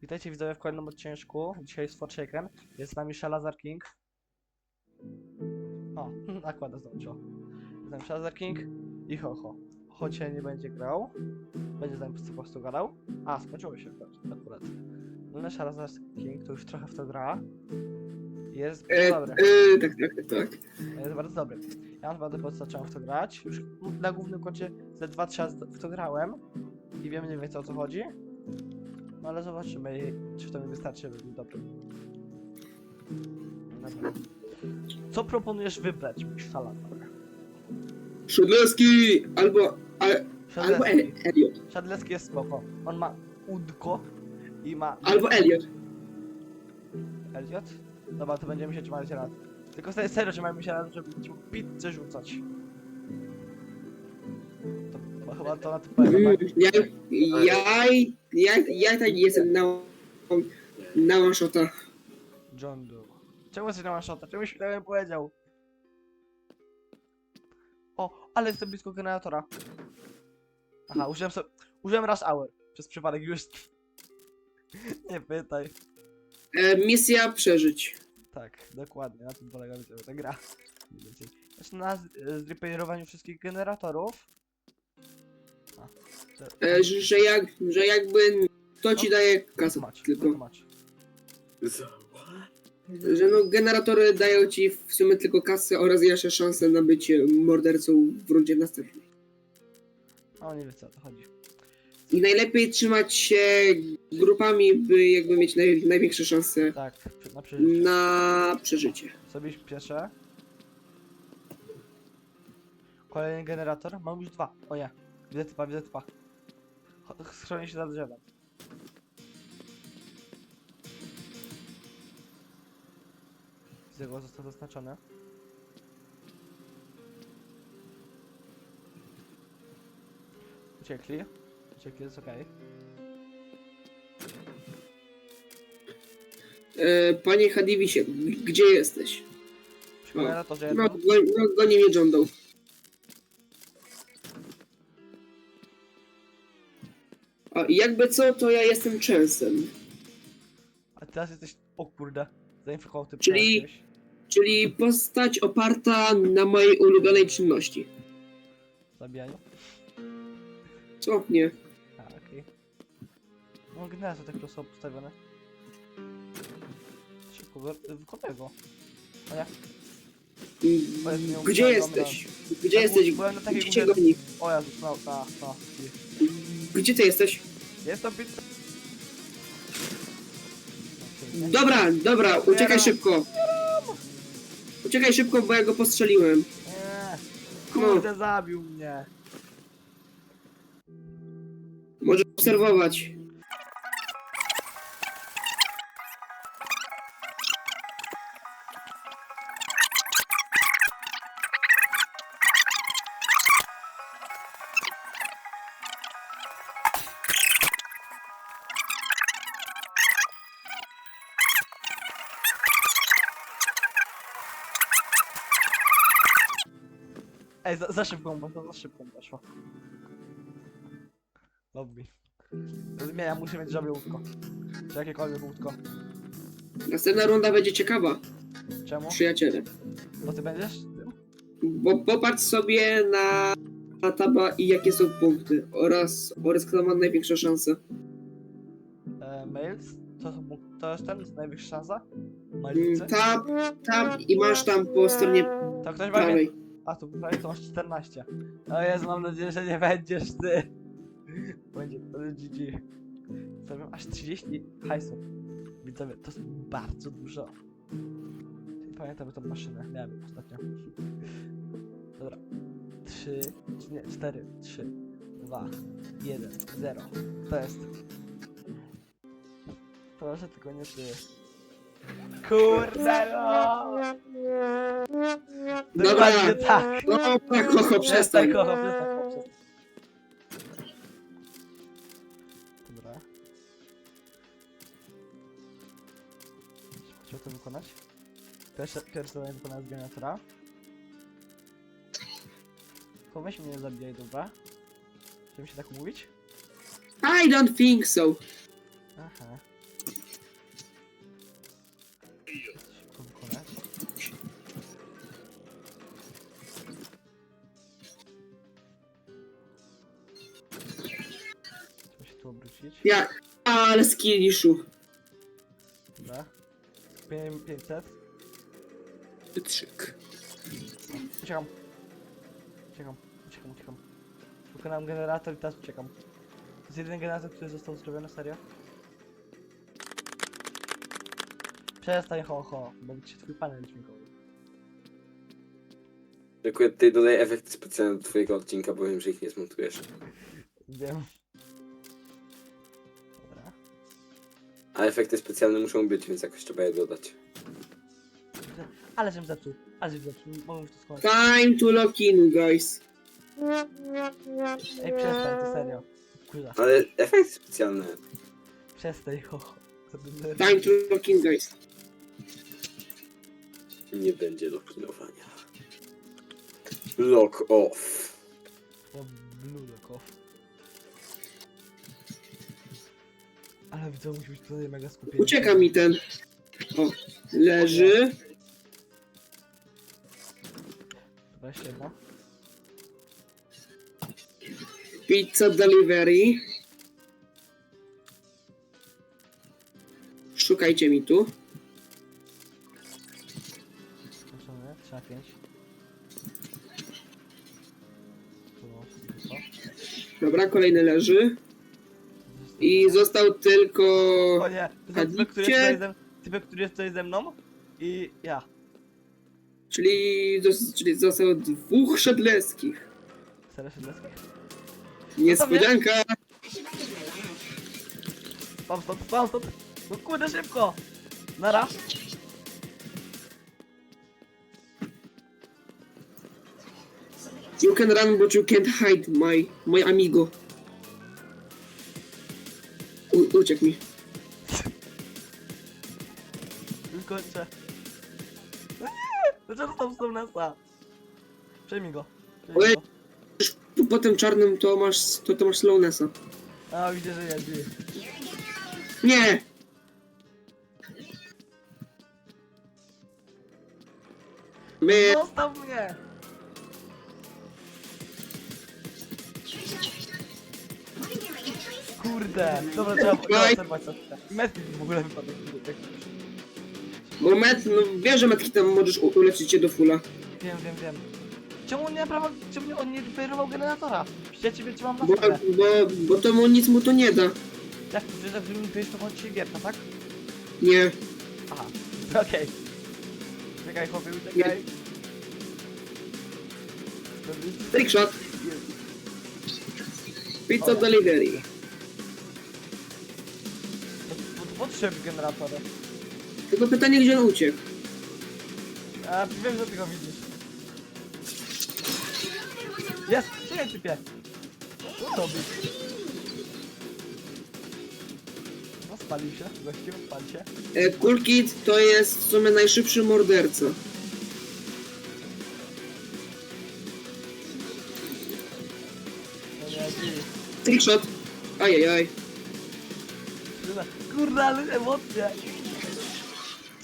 Witajcie widzowie w kolejnym odcineczku. Dzisiaj jest Forsaken. Jest z nami Shalazar King. O, nakłada zdączył. Jest z nami Shalazar King i Hoho. Choć się nie będzie grał. Będzie z nami po prostu gadał. A, skończyło się akurat- akurat. No ale Shalazar King to już trochę w to gra. Jest E, dobry. e, tak, tak, tak, tak. Jest bardzo dobry. Ja naprawdę po zacząłem w to grać. Już na głównym koncie ze 2-3 razy w to grałem. I wiem mniej więcej o co chodzi. No ale zobaczymy, czy to mi wystarczy, żeby był dobry. Dobra. Co proponujesz wybrać, Szalator? Szudlewski albo, albo Elliot. Szadlecki jest spoko. On ma udko i ma... Albo Elliot. Elliot? Dobra, to będziemy się trzymać rad. Tylko sobie serio trzymajmy się rad, żeby ci pizzę rzucać. Chyba to na to powiem, Mm, tak? Ja, ja, ja, ja tak jestem na, na one shota. John Doe. Czemu jesteś na one-shota? Czemuś mi nie powiedział? O, ale jestem blisko generatora. Aha, użyłem sobie... Użyłem Rush Hour. Przez przypadek już... nie pytaj. E, misja przeżyć. Tak, dokładnie, na tym polega ta gra. Mniej więcej. Znaczy na z- zrepairowaniu wszystkich generatorów. A, to- E, że, że, jak, że jakby to ci No. daje kasę Tłumacz, tylko. tłumacz. Że no generatory dają ci w sumie tylko kasę oraz jeszcze szansę na bycie mordercą w rundzie następnej. O, nie wiem co o to chodzi. I najlepiej trzymać się grupami, by jakby mieć naj, największe szanse Tak, przy- na przeżycie. na przeżycie. Sobie pieszę. Kolejny generator. Mam już dwa. O nie. Widzę typa, widzę typa. Schronię się za drzewem. Widzę go, został zaznaczony. Uciekli. Uciekli, jest okej. E, panie Hadiwisie, g- gdzie jesteś? Przy generatorze No, jednym. go, no goni mnie John Doe. A jakby co, to ja jestem Chancem. A teraz jesteś... O kurde. Zainfekował typ. Czyli- Czyli postać oparta na mojej ulubionej czynności. Zabijaniu. Co? Nie. A, okej. No generator tak prosto postawione. Szybko, go- w kolego. O nie. O, jest miał- Gdzie jesteś? Gdzie jesteś? byłem na takiej Gdzie cię górze- goni? O Jezus, no, no, no. Gdzie ty jesteś? Jest to pizza. Dobra, dobra, uciekaj szybko. Uciekaj szybko, bo ja go postrzeliłem. Nie. Kurde, zabił mnie. Może obserwować. Ej, za, za szybko, bo to za szybko mi poszło. Lobby. Zmienia, muszę mieć żabie łódko. Czy jakiekolwiek łódko. Następna runda będzie ciekawa, Czemu? przyjaciele. Bo ty będziesz? Bo popatrz sobie na, na taba i jakie są punkty oraz, oraz kto ma największą szansę. E, mails? To, to jest ten, najwyższa szansa? Mm, Malicy? Tab, tab i masz tam po stronie To ktoś ma prawej. A tu prawie to masz 14. O Jezu, mam nadzieję, że nie będziesz ty. Będzie to GG. Zrobię aż 30 hajsów. Widzowie, to jest bardzo dużo. Pamiętam tą maszynę, miałem ostatnio. Dobra. 3, nie, 4, 3, 2, 1, 0. To jest. Proszę tylko nie ty. Kurde no! Dobra. Dokładnie tak. No tak, kocho, przestań. kocho, przestań, kocho, przestań. Dobra. Chciał to wykonać? Pierwsze, pierwsze zadanie wykonane z generatora. To weź mnie nie zabijaj, dobra? Mi się tak mówić? I don't think so. Aha. Wrócić. Ja, ale skilliszu. Dobra. Pię- 500. Wytrzyk. Uciekam. Uciekam, uciekam, uciekam. Wykonałem generator i teraz uciekam. To jest jedyny generator, który został zrobiony, serio? Przestań ho ho, bo ci twój panel dźwiękowy. Dziękuję, tutaj dodaję efekty specjalne do twojego odcinka, bo wiem, że ich nie zmontujesz. Wiem. A efekty specjalne muszą być, więc jakoś trzeba je dodać. Ale żem zepsuł, ale żem zepsuł, mogę już to skończyć. Time to lock in, guys. Ej, przestań, to serio. Kurwa, Ale efekty specjalne. przestań ho. To. Time to lock in, guys. Nie będzie lokinowania. Lock off. No, blue lock off. Ale widzę, musi być tutaj mega skupienie. Ucieka mi ten. O, leży. Dobra, jeszcze jedno. Pizza delivery. Szukajcie mi tu. 3 na 5. Tu. Dobra, kolejny leży. I został tylko... O nie, typek, który jest tutaj ze, typek, który jest tutaj ze mną i ja. Czyli, czyli zostało dwóch szedleskich. Serio się deski. Niespodzianka. Spam stąd, spam stąd. No kurde, szybko. Nara. You can run, but you can't hide, my, my amigo. Uciekł mi. Kończę. Dlaczego tam są nasa? Przejmij go. Przejmij go. Po, po tym czarnym to masz, to, to masz slownessa. A, widzę, że jest. żyje. Nie! My... Zostaw mnie! Kurde, dobra, trzeba trzeba Oj. obserwować co chwilę. Messi w ogóle wypadł. jak- Bo met, no wiesz, że metki tam możesz u- uleczyć cię do fulla. Wiem, wiem, wiem. Czemu on nie naprawił, czemu on nie wyferował generatora? Przecież ja ciebie trzymam na Bo, stole. bo, bo to mu nic mu to nie da. Jak ty wiesz, że mi to kończy się gierka, tak? Nie. Aha, okej. Uciekaj chłopie, uciekaj. Trickshot. Pizza delivery. Potrzeb generatora. Tylko pytanie, gdzie on uciekł? A wiem, że ty go widzisz. Jest! Czekaj typie! Co robisz? No spalił się, gościu, spalił się. E, Cool Kid to jest w sumie najszybszy morderca. No nie, ty. Trickshot. Ajajaj. Kurde, Kurde, ale emocje!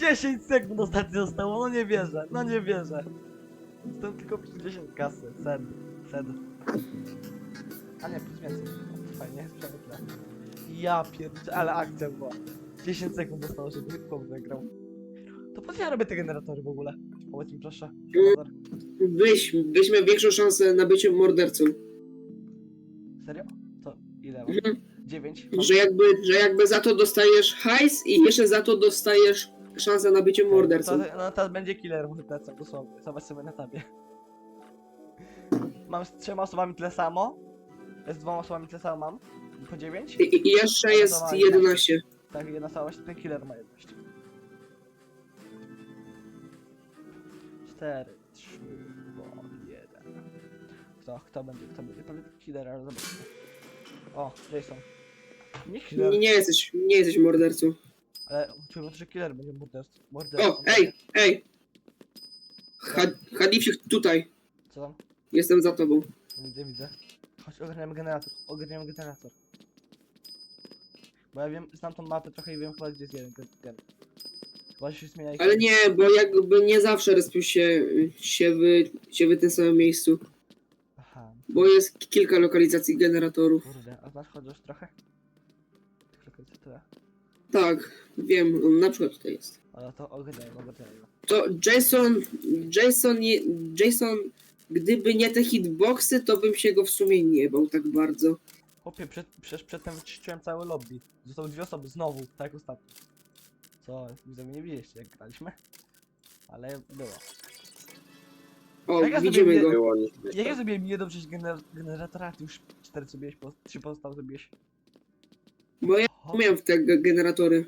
10 sekund ostatnio zostało, no nie wierzę, no nie wierzę. Jestem tylko przy 10 kasy, sed, sed. A nie, plus więcej. Fajnie, jest przemyśle. Ja pierdzie, ale akcja była. 10 sekund zostało, żeby chłop wygrał. To po co ja robię te generatory w ogóle? Powiedz mi proszę. Byś, byś miał większą szansę na bycie mordercą. Serio? To ile mam? Mhm. 9? Że jakby, że jakby za to dostajesz hajs i jeszcze za to dostajesz szansę na bycie mordercą. To, no teraz będzie killer mój plecak dosłownie. Zobacz sobie na tabie. Mam z trzema osobami tyle samo. Z dwoma osobami tyle samo mam. Po 9? I, I jeszcze jest 11. Tak, jedna osoba właśnie ten killer ma jedność. 4, 3, 2, 1. Kto, kto będzie, kto będzie? Pewnie killer, ale zobaczmy. O, Jason. Nie killer, Nie, nie jesteś, nie jesteś mordercą. ale czuję, że killer będzie morderstwem. morderstwem. O, ej, ej! Ha- Hadifik tutaj. Co tam? Jestem za tobą. Widzę, widzę. Chodź, ogarniamy generator. Ogarniamy generator. Bo ja wiem, znam tą mapę trochę i wiem chyba gdzie jest jeden gen. gen. Chyba się zmienia ich- Ale nie, bo jakby nie zawsze respił się, się, w, się w tym samym miejscu. Aha, Bo jest kilka lokalizacji generatorów. kurde, a znasz chociaż trochę? Secret, tyle. Tak, wiem, on na przykład tutaj jest. Ale to ogarniajmy, ogarniajmy. To Jason, Jason, nie, Jason, gdyby nie te hitboxy, to bym się go w sumie nie bał tak bardzo. Chłopie, przed, przecież przedtem wyczyściłem całe lobby. Zostały dwie osoby, znowu, tak jak ostatnio. Co, widzowie nie widzieliście jak graliśmy? Ale było. O, Tak ja sobie widzimy nie- go. Było nic. Jak ja zrobiłem jedną gener generatora, ty już cztery zrobiłeś, po, trzy pozostałe zrobiłeś. Bo ja O, miałem te ge- generatory.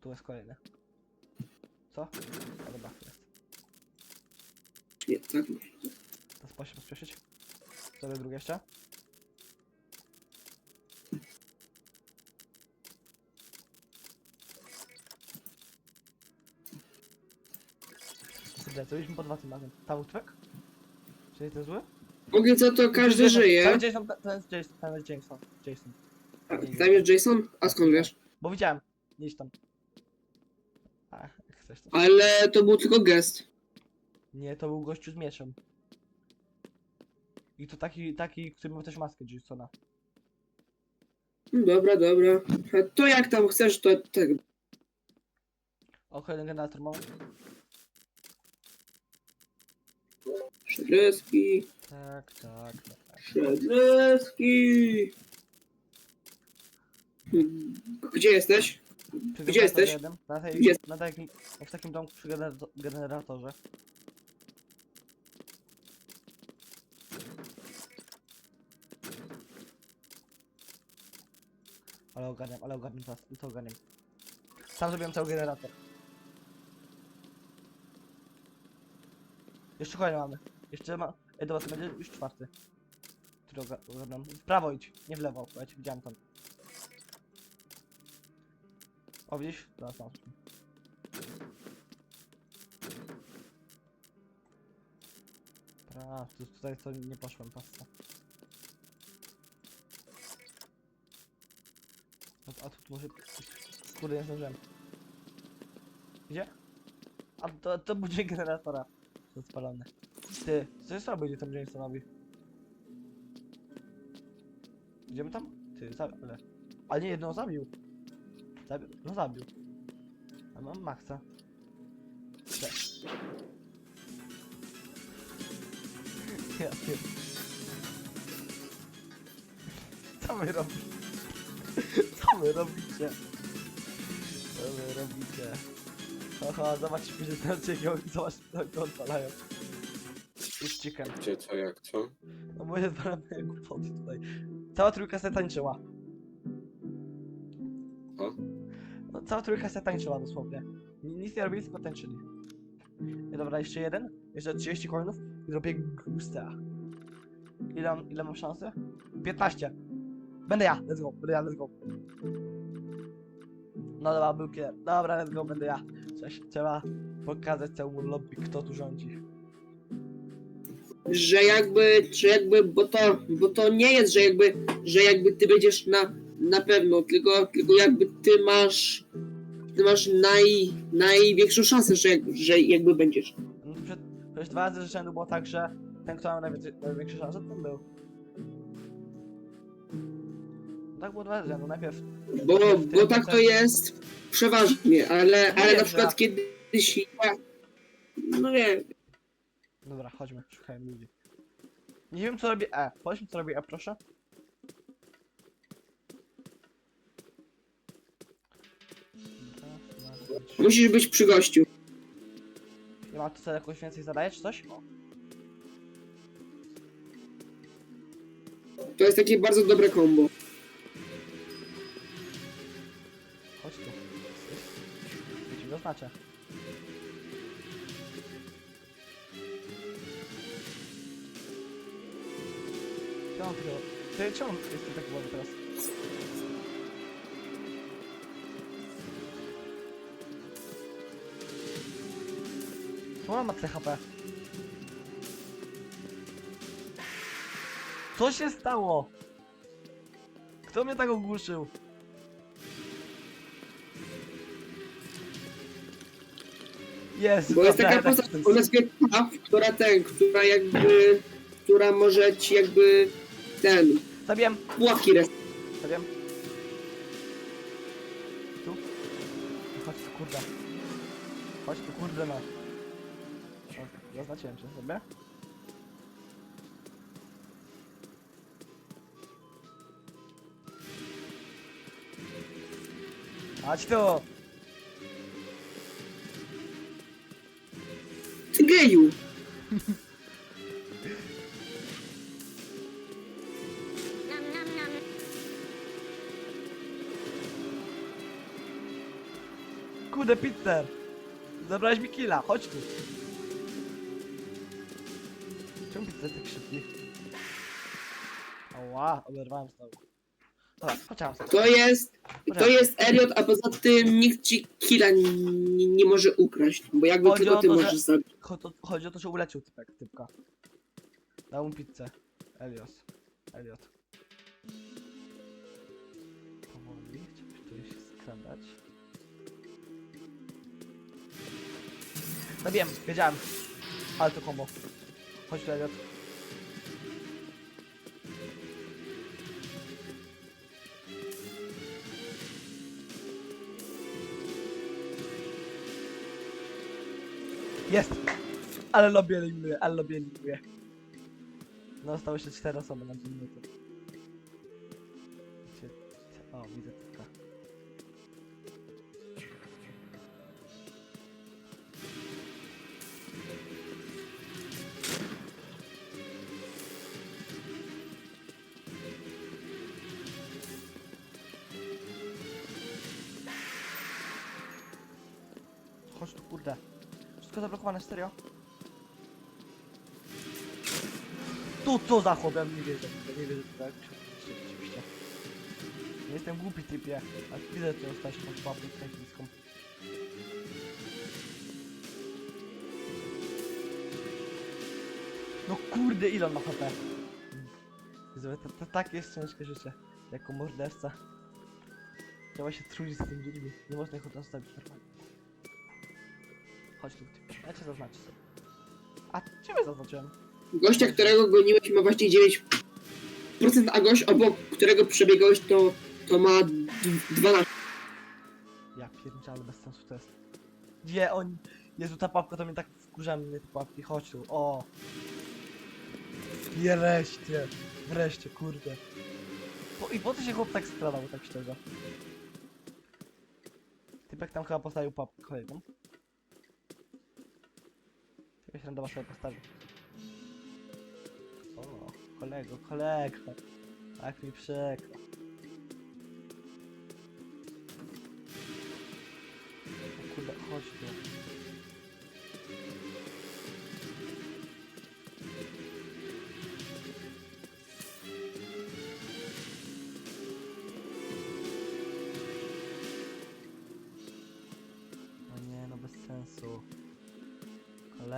tu jest kolejny. Co? A dobra, jest. Nie, tak. To spać się pospieszyć. Sobie drugie jeszcze. Kurde, co byśmy po dwa tym razem? Tam utwek? Czyli to zły? Póki co to każdy Jason- żyje. Tam jest Jason, tam jest Jason, tam jest Jason. Jason. A, Tam jest Jason? A skąd wiesz? Bo widziałem. Gdzieś tam. Jak chcesz to. Ale to był tylko gest. Nie, to był gościu z mieczem. I to taki, taki, który miał też maskę Jasona. Dobra, dobra. A To jak tam chcesz, to tak. O, kolejny generator mam. Szedleski, Tak, tak, tak. tak. Gdzie jesteś? Przy Gdzie jesteś? jednym, Na, tej, Gdzie- na takim, w takim domku przy generato- generatorze. Ale ogarniam, ale ogarniam teraz, to ogarniam. Sam zrobiłem cały generator. Jeszcze kolejny mamy. Jeszcze ma... Ej, dobra, to będzie już czwarty. Który oga-. W prawo idź, nie w lewo, bo ja cię widziałem tam. O, widzisz? Teraz mam. Pra, tu, tutaj to nie poszłem, pasta. A, a tu, może... Kurde, nie zdążyłem. Gdzie? A to, to będzie generatora. To spalony. Ty, co jest robić tam Jamesonowi? Idziemy tam? Ty, ale... Ale nie, jedną zabił. Zabił, no zabił. A mam Maxa. Cze- Ja pier... Co wy robicie? Co wy robicie? Co wy robicie? Haha, zobaczcie później ten ciekawe, zobaczcie jak to odpalają. Już chicken. Gdzie, co, jak, co? No bo jest głupoty tutaj. Cała trójka se tańczyła. Cała trójka se tańczyła dosłownie. Ni- Nic nie robili, tylko tańczyli. Dobra, jeszcze jeden. Jeszcze 30 coinów i zrobię gusta. Ile, ile mam szansy? 15. Będę ja, let's go, będę ja, let's go. No dobra, był kier. Dobra, let's go, będę ja. Coś trzeba pokazać całemu lobby, kto tu rządzi. Że jakby, że jakby, bo to, bo to nie jest, że jakby, że jakby ty będziesz na, na pewno, tylko, tylko jakby ty masz, ty masz naj, największą szansę, że, jak, że jakby będziesz. No to przed, przecież dwa razy z rzędu było tak, że ten, kto miał najwięcej, największe szanse, ten był. Tak było dwa razy z rzędu. Najpierw Bo, bo tak to jest przeważnie, ale, No ale wiem, na przykład że- kiedyś ja, no nie, Dobra, chodźmy, szukajmy ludzi. Nie wiem co robi E. Powiedz mi co robi E, proszę. Musisz być przy gościu. Nie ma tu sobie jakoś więcej zadaje, czy coś? To jest takie bardzo dobre kombo. Chodź tu. Ja ci zaznaczę. Czemu takiego... Ty, czemu on jest taki wolny teraz? Czemu on ma CHP? Co się stało? Kto mnie tak ogłuszył? Jest, Bo jest taka tak, postać która ten, która jakby, która może ci jakby ten, Zabiłem, pułapki res... zabiłem. tu. Chodź tu, kurde. Chodź tu, kurde, no. Zaznaczyłem cię sobie. Chodź tu! Ty geju! Kurde, Peter! Zabrałeś mi killa, chodź tu! Peter tak szybki? Ała, oberwałem znowu. Dobra. To jest, to jest Elliot, a poza tym nikt ci killa nie, nie może ukraść, bo jakby Chodzi tylko o ty to, że- możesz zabić. Cho- to- Chodzi o to, że ulecił typek, typka. Dał mu pizzę. Elios. Eliot. Powoli, chciałbyś tu się skradać. No wiem, wiedziałem. Ale to kombo. Chodź tu, Eliot. Jest! Ale lobby eliminuje, ale lobby eliminuje. No, zostały jeszcze 4 osoby na 2 minuty. O, widzę tylko. Chodź tu, kurde. Wszystko zablokowane, serio? Tu co za chłop, ja nie wierzę, ja nie wierzę, tak rzeczywiście. Nie jestem głupi typie, a widzę co stać tą słabą technicką. No kurde, ile on ma HP? To, to takie jest ciężkie życie, jako morderca. Trzeba się trudzić z tymi ludźmi, nie można ich odstawić normalnie. Chodź tu, ja cię zaznaczę sobie. A, ciebie zaznaczyłem. Gościa, którego goniłeś ma właśnie 9%, a gość obok którego przebiegałeś to, to ma d- 12. Ja pierniczę, ale bez sensu to jest. Gdzie oni... Jezu, ta papka to mnie tak wkurza mnie te papki, chodź tu, o! Wreszcie, wreszcie, kurde. Po, I po co się chłop tak skradał, tak szczerze? Typek tam chyba postawił papkę kolejną. Jakaś randowa sobie postawił. O, kolego, kolego. Tak mi przykro.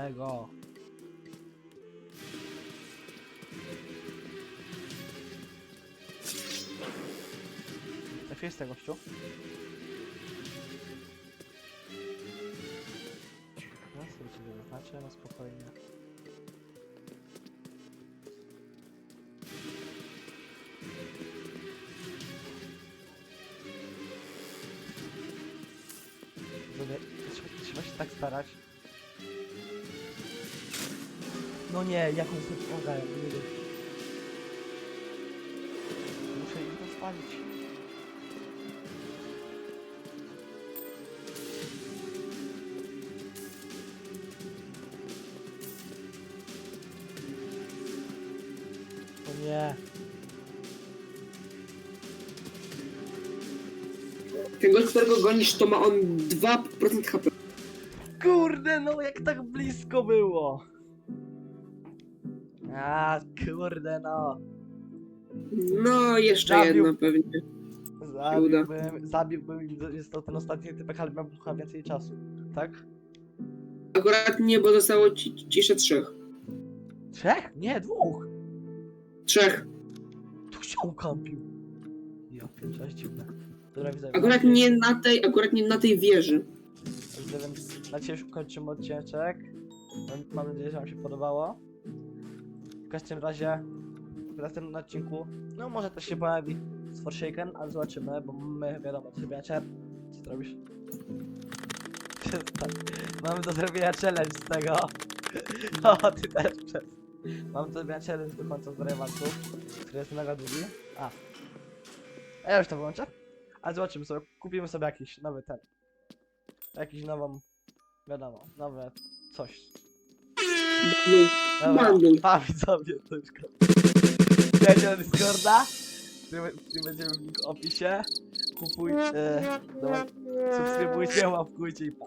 Kolego. Trafiłeś z tego gościu? No sobie ciebie zaznaczę, no spokojnie. Trzeba się tak starać. No nie, jak on sobie pomagają, nie wiem. Muszę ich rozwalić. O nie. Ten gość, którego gonisz, to ma on 2% HP. Kurde, no jak tak blisko było. A, kurde no. No, jeszcze Zabił. jedna pewnie. Zabiłbym, zabiłbym, jest to ten ostatni typek, ale miałbym chyba więcej czasu. Tak? Akurat nie, bo zostało ci, ci jeszcze trzech. Trzech? Nie, dwóch. Trzech. Tu się ukampił. Ja pierdolę, dziwne. Dobra, widzę. Akurat nie na tej, akurat nie na tej wieży. Dobrze, więc na dzisiaj już kończymy odcinek. Mam- Mam nadzieję, że wam się podobało. W każdym razie w następnym odcinku, no może też się pojawi z Forsaken, ale zobaczymy, bo my wiadomo, trzebiacie Co ty robisz? Mamy do zrobienia challenge z tego. O, ty też przez. Mam do zrobienia challenge do końca z rejwanków, który jest mega długi. A. A ja już to wyłączę. A zobaczymy sobie, kupimy sobie jakiś nowy ten. Jakiś nową, wiadomo, nowe coś. Dobra, Bundle. pa widzowie, to już koniec. Wbijajcie na Discorda, który, który będzie w linku opisie. Kupujcie, dobra, subskrybujcie, łapkujcie i pa.